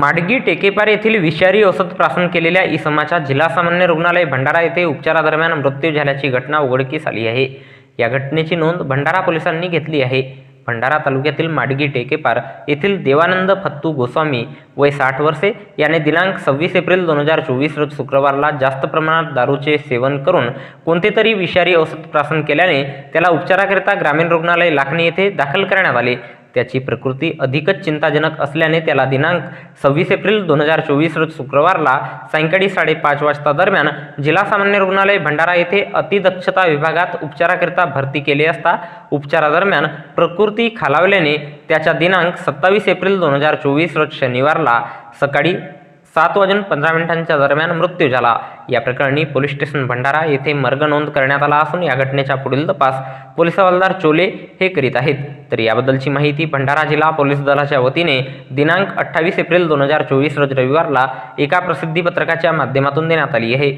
माडगी टेकेपार येथील विषारी औषध प्राशन केलेल्या इसमाचा जिल्हा सामान्य रुग्णालय भंडारा येथे उपचारादरम्यान मृत्यू झाल्याची घटना उघडकीस आली आहे. या घटनेची नोंद भंडारा पोलिसांनी घेतली आहे. भंडारा तालुक्यातील माडगी टेकेपार येथील देवानंद फत्तू गोस्वामी वय साठ वर्षे याने दिनांक सव्वीस एप्रिल दोन हजार चोवीस रोज शुक्रवारला जास्त प्रमाणात दारूचे सेवन करून कोणते तरी विषारी औषध प्राशन केल्याने त्याला उपचाराकरिता ग्रामीण रुग्णालय लाखणी येथे दाखल करण्यात आले. त्याची प्रकृती अधिकच चिंताजनक असल्याने त्याला दिनांक सव्वीस एप्रिल दोन हजार चोवीस रोज शुक्रवारला सायंकाळी साडेपाच वाजता दरम्यान जिल्हा सामान्य रुग्णालय भंडारा येथे अतिदक्षता विभागात उपचाराकरिता भरती केली असता उपचारादरम्यान प्रकृती खालावल्याने त्याच्या दिनांक सत्तावीस एप्रिल दोन हजार चोवीस रोज शनिवारला सकाळी सात वाजून पंधरा मिनिटांच्या दरम्यान मृत्यू झाला. या प्रकरणी पोलीस स्टेशन भंडारा येथे मर्ग नोंद करण्यात आला असून या घटनेचा पुढील तपास पोलीस हवालदार चोले हे करीत आहेत. तर याबद्दलची माहिती भंडारा जिल्हा पोलीस दलाच्या वतीने दिनांक अठ्ठावीस एप्रिल दोन हजार चोवीस रोज रविवारला एका प्रसिद्धीपत्रकाच्या माध्यमातून देण्यात आली आहे.